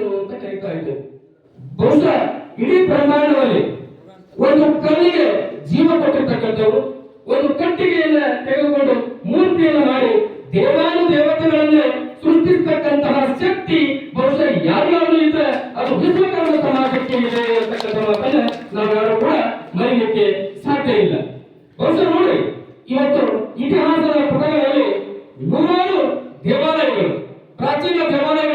ಋಷಿಗಳು ಅಂತ ಕರೀತಾ ಇದ್ದೇವೆ ಬಹುಶಃ ಇಡೀ ಪ್ರಮಾಣದಲ್ಲಿ ಒಂದು ಕಲ್ಲಿಗೆ ಜೀವ ಕೊಟ್ಟಿರ್ತಕ್ಕಂಥವ್ರು, ಒಂದು ಕಟ್ಟಿಗೆಯನ್ನ ತೆಗೆದುಕೊಂಡು ಮೂರ್ತಿಯನ್ನು ಮಾಡಿ ದೇವಾನು ದೇವತೆಗಳನ್ನೇ ಸೃಷ್ಟಿಸ್ತಕ್ಕಂತಹ ಶಕ್ತಿ ಬಹುಶಃ ಯಾರ್ಯಾರು ಇದ್ರೆ ಅದು ವಿಶ್ವಕರ್ಮ ಸಮಾಜಕ್ಕೆ ಇದೆ ಅಂತಕ್ಕಂಥ ಮಾತನ್ನ ನಾವು ಯಾರು ಕೂಡ ಮರೀಲಿಕ್ಕೆ ಸಾಧ್ಯ ಇಲ್ಲ. ಬಹುಶಃ ನೋಡಿ, ಇವತ್ತು ಇತಿಹಾಸದ ಪುಟಗಳಲ್ಲಿ ನೂರಾರು ದೇವಾಲಯಗಳು, ಪ್ರಾಚೀನ ತೆಗೆದುಕೊಂಡ್ರೆ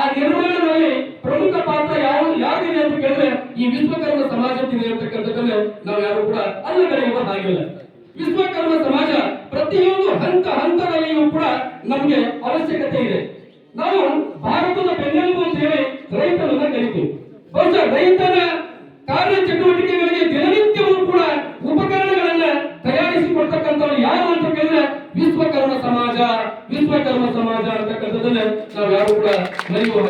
ಆ ನಿರ್ಮಾಣದಲ್ಲಿ ಪ್ರಮುಖ ಪಾತ್ರ ಯಾವ ಯಾರಿದೆ ಅಂತ ಕೇಳಿದ್ರೆ ಈ ವಿಶ್ವಕರ್ಮ ಸಮಾಜಕ್ಕಿದೆ ಅಂತಕ್ಕಂಥದ್ದನ್ನ ನಾವು ಯಾರು ಕೂಡ ಅಲ್ಲಗಳೆಯುವ ಹಾಗಿಲ್ಲ. ವಿಶ್ವಕರ್ಮ ಸಮಾಜ ಪ್ರತಿಯೊಂದು ಹಂತ ಹಂತದಲ್ಲಿಯೂ ಕೂಡ ನಮಗೆ ಅವಶ್ಯಕತೆ ಇದೆ. ನಾವು ಭಾರತದ ಬೆನ್ನೆಲುಬು ಅಂತ ಹೇಳಿ ರೈತನನ್ನ ಕರಿತೀವಿ ಬಹುಶಃ ರೈತನ ಕಾರ್ಯ ಚಟುವಟಿಕೆಗಳಿಗೆ ದಿನನಿತ್ಯವೂ ಕೂಡ ಉಪಕರಣಗಳನ್ನ ತಯಾರಿಸಿಕೊಡ್ತಕ್ಕಂಥವ್ರು ಯಾರು ಅಂತ ಕೇಳಿದ್ರೆ ವಿಶ್ವಕರ್ಮ ಸಮಾಜ ವಿಶ್ವಕರ್ಮ ಸಮಾಜ ಅಂತಕ್ಕಂಥದ್ದನ್ನ ನಾವು ಯಾರು ಕೂಡ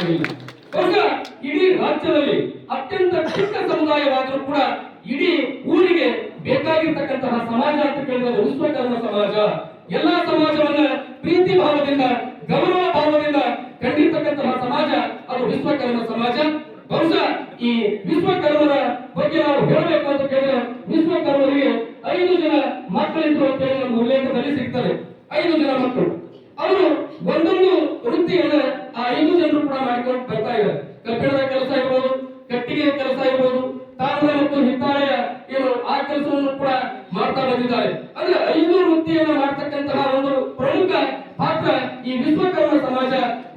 ಕರ್ಗ ಇಡೀ ರಾಜ್ಯದಲ್ಲಿ ಅತ್ಯಂತ ಚಿಕ್ಕ ಸಮುದಾಯವಾದರೂ ಕೂಡ ಇಡೀ ಊರಿಗೆ ಬೇಕಾಗಿರ್ತಕ್ಕಂತಹ ಸಮಾಜ ಅಂತ ಕೇಳಿದ್ರೆ ವಿಶ್ವಕರ್ಮ ಸಮಾಜ. ಎಲ್ಲಾ ಸಮಾಜವನ್ನ ಪ್ರೀತಿ ಭಾವದಿಂದ, ಗೌರವ ಭಾವದಿಂದ ಕಂಡಿರ್ತಕ್ಕಂತಹ ಸಮಾಜ ಅದು ವಿಶ್ವಕರ್ಮ ಸಮಾಜ. ಬಹುಶಃ ಈ ವಿಶ್ವಕರ್ಮರ ಬಗ್ಗೆ ನಾವು ಹೇಳಬೇಕು ಅಂತ ಕೇಳಿದ್ರೆ ವಿಶ್ವಕರ್ಮರಿಗೆ ಐದು ಜನ ಮಕ್ಕಳಿದ್ರು ಅಂತ ಹೇಳಿ ನಮ್ಮ ಉಲ್ಲೇಖದಲ್ಲಿ ಸಿಗ್ತದೆ ಐದು ಜನ ಮಕ್ಕಳು ಅವರು ಒಂದೊಂದು ವೃತ್ತಿಯನ್ನ ಆ ಐದು ಜನರು ಕೂಡ ಮಾಡಿಕೊಂಡು ಬರ್ತಾ ಇದ್ದಾರೆ ಕಬ್ಬಿಣದ ಕೆಲಸ ಇರ್ಬೋದು ಕಟ್ಟಿಗೆ ಕೆಲಸ ಇರ್ಬೋದು ತಾಮ್ರ ಮತ್ತು ಹಿತ್ತಾಳೆಯ ಏನು ಆ ಕೆಲಸವನ್ನು ಕೂಡ ಮಾಡ್ತಾ ಬಂದಿದ್ದಾರೆ ಅಂದ್ರೆ ಐದು ವೃತ್ತಿಯನ್ನ ಮಾಡ್ತಕ್ಕಂತಹ ಒಂದು ಪ್ರಮುಖ ಪಾತ್ರ ಈ ವಿಶ್ವಕರ್ಮ ಸಮಾಜ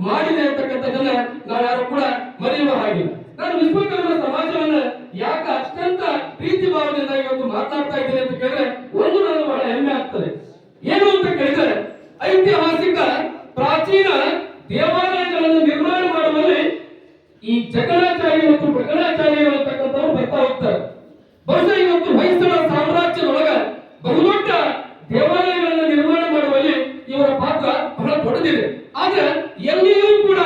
ಮಾಡಿದೆ ಅಂತಕ್ಕಂಥದ್ದನ್ನ ನಾವು ಯಾರು ಕೂಡ ಮರೆಯುವ ಹಾಗಿಲ್ಲ ನಾನು ವಿಶ್ವಕರ್ಮ ಸಮಾಜವನ್ನ ಯಾಕೆ ಅತ್ಯಂತ ಪ್ರೀತಿ ಭಾವದಿಂದ ಇವತ್ತು ಮಾತಾಡ್ತಾ ಇದ್ದೇನೆ ಅಂತ ಕೇಳಿದ್ರೆ ಒಂದು ನಾನು ಬಹಳ ಹೆಮ್ಮೆ ಆಗ್ತದೆ. ಏನು ಅಂತ ಕೇಳಿದ್ರೆ ಐತಿಹಾಸಿಕ ಪ್ರಾಚೀನ ದೇವಾಲಯಗಳನ್ನು ನಿರ್ಮಾಣ ಮಾಡುವಲ್ಲಿ ಈ ಜಗಣಾಚಾರ್ಯ ಮತ್ತು ಪ್ರಗಣಾಚಾರ್ಯರು ಅಂತಕ್ಕಂಥವ್ರು ಬರ್ತಾ ಹೋಗ್ತಾರೆ ಬಹುಶಃ ಇವತ್ತು ಹೊಯ್ಸಳ ಸಾಮ್ರಾಜ್ಯದೊಳಗ ಬಹುದೊಡ್ಡ ದೇವಾಲಯಗಳನ್ನು ನಿರ್ಮಾಣ ಮಾಡುವಲ್ಲಿ ಇವರ ಪಾತ್ರ ಬಹಳ ದೊಡ್ಡದಿದೆ ಆದ್ರೆ ಎಲ್ಲಿಯೂ ಕೂಡ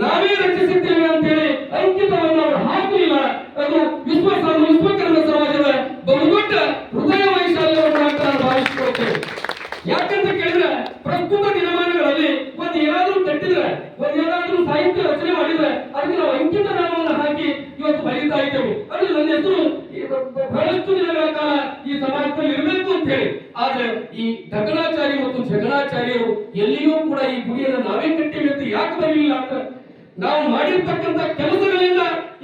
ನಾವೇ ರಚಿಸಿದ್ದೇವೆ ಅಂತೇಳಿ ಅಂಕಿತವನ್ನು ಅವರು ಹಾಕಲಿಲ್ಲ ಅದು ವಿಶ್ವ ಸಮ- ವಿಶ್ವಕರ್ಮ ಸಮಾಜದ ಬಹುದೊಡ್ಡ ಹೃದಯ ವೈಶಾಲ್ಯವನ್ನು ಅಂತ ನಾನು ಭಾವಿಸಿಕೊಳ್ತೇವೆ ಯಾಕಂತ ಕೇಳಿದ್ರೆ, ಪ್ರಸ್ತುತ ದಿನಮಾನಗಳಲ್ಲಿ ಒಂದು ಏನಾದ್ರೂ ಕಟ್ಟಿದ್ರೆ ಒಂದು ಏನಾದ್ರೂ ಸಾಹಿತ್ಯ ರಚನೆ ಮಾಡಿದ್ರೆ, ಅದಕ್ಕೆ ನಾವು ಅಂಕಿತ ನಾಮವನ್ನು ಹಾಕಿ ಇವತ್ತು ಬರೀತಾ ಇದ್ದೇವೆ. ಅದು ನನ್ನ ಹೆಸರು. ಬಹಳಷ್ಟು ದಿನಗಳ ಕಾಲ ಈ ಸಮಾಜದಲ್ಲಿ ಇರಬೇಕು ಅಂತ ಹೇಳಿ. ಆದ್ರೆ ಈ ದಗಣಾಚಾರ್ಯ ಮತ್ತು ಜಗಣಾಚಾರ್ಯರು ಎಲ್ಲಿಯೂ ಕೂಡ ಈ ಗುಡಿಯನ್ನು ನಾವೇ ಕಟ್ಟಿವೆ ಅಂತ ಯಾಕೆ ಬರಲಿಲ್ಲ ಅಂತ ನಾವು ಮಾಡಿರ್ತಕ್ಕಂಥ ಕೆಲಸಗಳಿಂದ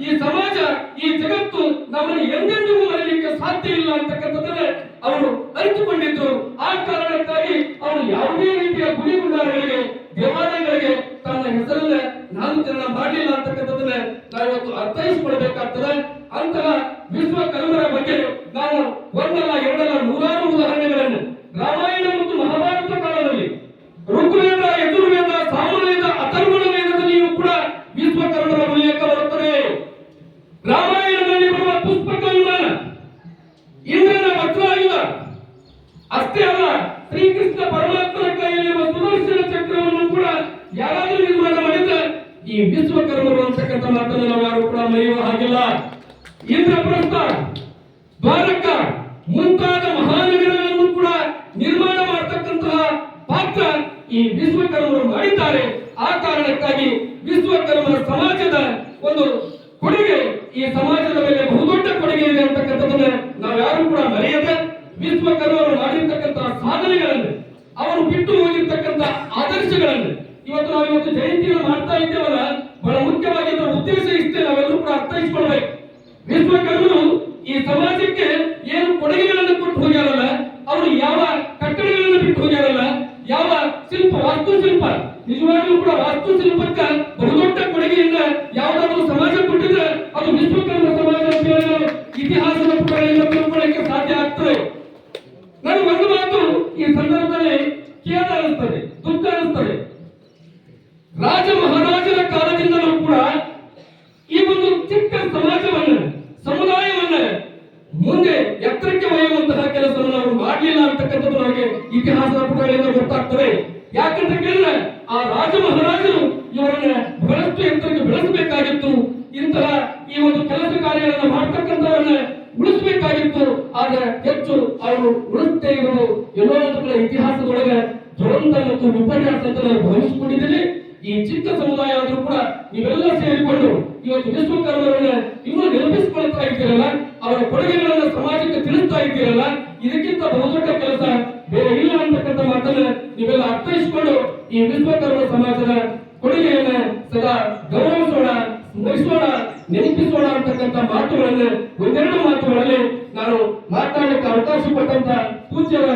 ಈ ಸಮಾಜ, ಈ ಜಗತ್ತು ನಮ್ಮನ್ನು ಎಂದೆಂದಿಗೂ ಮರೆಯಲಿಕ್ಕೆ ಸಾಧ್ಯ ಇಲ್ಲ ಅಂತಕ್ಕಂಥದ್ದನ್ನೇ ಅವರು ಅರಿತುಕೊಂಡಿದ್ದರು. ಆ ಕಾರಣಕ್ಕಾಗಿ ಅವರು ಯಾವುದೇ ಈ ವಿಶ್ವಕರ್ಮರು ಅಂತಕ್ಕಂಥ ಮಾತನ್ನು ನಾವು ಯಾರು ಕೂಡ ಮರೆಯುವ ಹಾಗಿಲ್ಲ. ಇಂದ್ರಪ್ರಸ್ಥ, ದ್ವಾರಕ, ಮುಂತಾದ ಮಹಾನಗರಗಳನ್ನು ಕೂಡ ನಿರ್ಮಾಣ ಮಾಡತಕ್ಕಂತಹ ಪಾತ್ರ ಈ ವಿಶ್ವಕರ್ಮರು ಮಾಡಿದ್ದಾರೆ. ಆ ಕಾರಣಕ್ಕಾಗಿ ವಿಶ್ವಕರ್ಮರ ಸಮಾಜದ ಒಂದು ಕೊಡುಗೆ, ಈ ಸಮಾಜದ ಮೇಲೆ ಬಹುದೊಡ್ಡ ಕೊಡುಗೆ ಇದೆ ಅಂತಕ್ಕಂಥದ್ದನ್ನ ನಾವು ಯಾರು ಕೂಡ ಮರೆಯದೆ ವಿಶ್ವಕರ್ಮರು ಮಾಡಿರ್ತಕ್ಕಂತಹ ಸಾಧನೆಗಳನ್ನು, ಅವರು ಬಿಟ್ಟು ಹೋಗಿರ್ತಕ್ಕಂಥ ಆದರ್ಶಗಳನ್ನು ಇವತ್ತು ನಾವು ಇವತ್ತು ಜಯಂತಿಯನ್ನು ಮಾಡ್ತಾ ಇದ್ದೇವಲ್ಲ, ಬಹಳ ಮುಖ್ಯವಾಗಿ ಅದರ ಉದ್ದೇಶ ಇಷ್ಟೇ ನಾವೆಲ್ಲರೂ ಕೂಡ ಅರ್ಥೈಸ್ಕೊಳ್ಬೇಕು. ವಿಶ್ವಕರ್ಮರು ಈ ಸಮಾಜಕ್ಕೆ ಏನು ಕೊಡುಗೆಗಳನ್ನು ಕೊಟ್ಟು ಹೋಗ್ಯಾರಲ್ಲ, ಅವರು ಯಾವ ಕಟ್ಟಡಗಳನ್ನು ಬಿಟ್ಟು ಹೋಗ್ಯಾರಲ್ಲ, ಯಾವ ಶಿಲ್ಪ, ವಾಸ್ತುಶಿಲ್ಪ, ನಿಜವಾಗ್ಲೂ ಕೂಡ ವಾಸ್ತುಶಿಲ್ಪಕ್ಕ ಬಹುದೊಡ್ಡ ಕೊಡುಗೆಯಿಂದ ಯಾವುದಾದ್ರೂ ಸಮಾಜ ಕೊಟ್ಟಿದ್ರೆ ಅದು ವಿಶ್ವಕರ್ಮ ಸಮಾಜ ಇತಿಹಾಸದ ಪುಟಗಳಿಂದ ತಿಳ್ಕೊಳ್ಳಕ್ಕೆ ಸಾಧ್ಯ ಆಗ್ತದೆ ನನಗೆ ಒಂದು ಮಾತು ಈ ಸಂದರ್ಭದಲ್ಲಿ ಖೇದ ಅನಿಸ್ತದೆ ದುಃಖ ಅನಿಸ್ತದೆ ರಾಜ ಮಹಾರಾಜರ ಕಾಲದಿಂದಲೂ ಕೂಡ ಈ ಒಂದು ಚಿಕ್ಕ ಸಮಾಜವನ್ನ ಸಮುದಾಯವನ್ನ ಮುಂದೆ ಎತ್ತರಕ್ಕೆ ಒಯ್ಯುವಂತಹ ಕೆಲಸವನ್ನು ಅವರು ಮಾಡಲಿಲ್ಲ ಅಂತಕ್ಕಂಥದ್ದು ನನಗೆ ಇತಿಹಾಸದ ಪುಟಗಳಿಂದ ಗೊತ್ತಾಗ್ತದೆ. ಯಾಕಂತ ಕೇಳಿದ್ರೆ, ಆ ರಾಜ ಮಹಾರಾಜರು ಇವರನ್ನ ಬಹಳಷ್ಟು ಎತ್ತರಕ್ಕೆ ಬೆಳೆಸಬೇಕಾಗಿತ್ತು. ಇಂತಹ ಈ ಒಂದು ಕೆಲಸ ಕಾರ್ಯಗಳನ್ನು ಮಾಡ್ತಕ್ಕಂಥವರನ್ನ ಉಳಿಸಬೇಕಾಗಿತ್ತು. ಆದ್ರೆ ಹೆಚ್ಚು ಅವರು ಉಳಿಸ್ತೇ ಇರೋದು ಎಲ್ಲೋ ಒಂದು ಇತಿಹಾಸದೊಳಗೆ ದುರಂತ ಮತ್ತು ವಿಪರ್ಯಾಸ ಅಂತ ನಾನು ಭಾವಿಸಿಕೊಂಡಿದ್ದೀನಿ. ಈ ಚಿಕ್ಕ ಸಮುದಾಯ ಆದ್ರೂ ಕೂಡ ನೀವೆಲ್ಲ ಸೇರಿಕೊಂಡು ಇವತ್ತು ವಿಶ್ವಕರ್ಮರನ್ನ ಇನ್ನೂ ನೆನಪಿಸಿಕೊಳ್ತಾ ಇದ್ದೀರಲ್ಲ, ಅವರ ಕೊಡುಗೆಗಳನ್ನ ಸಮಾಜಕ್ಕೆ ತಿಳಿಸ್ತಾ ಇದ್ದೀರಲ್ಲ ಬಹುದೊಡ್ಡ ಕೆಲಸ ಬೇರೆ ಇಲ್ಲ ಅಂತಕ್ಕಂಥ ಮಾತನ್ನ ನೀವೆಲ್ಲ ಅರ್ಥೈಸಿಕೊಂಡು ಈ ವಿಶ್ವಕರ್ಮ ಸಮಾಜದ ಕೊಡುಗೆಯನ್ನ ಸದಾ ಗೌರವಿಸೋಣ, ಸ್ಮರಿಸೋಣ, ನೆನಪಿಸೋಣ ಅಂತಕ್ಕಂಥ ಮಾತುಗಳನ್ನು, ಒಂದೆರಡು ಮಾತುಗಳಲ್ಲಿ ನಾನು ಮಾತನಾಡಲಿಕ್ಕೆ ಅವಕಾಶ ಕೊಟ್ಟಂತ ಪೂಜ್ಯರ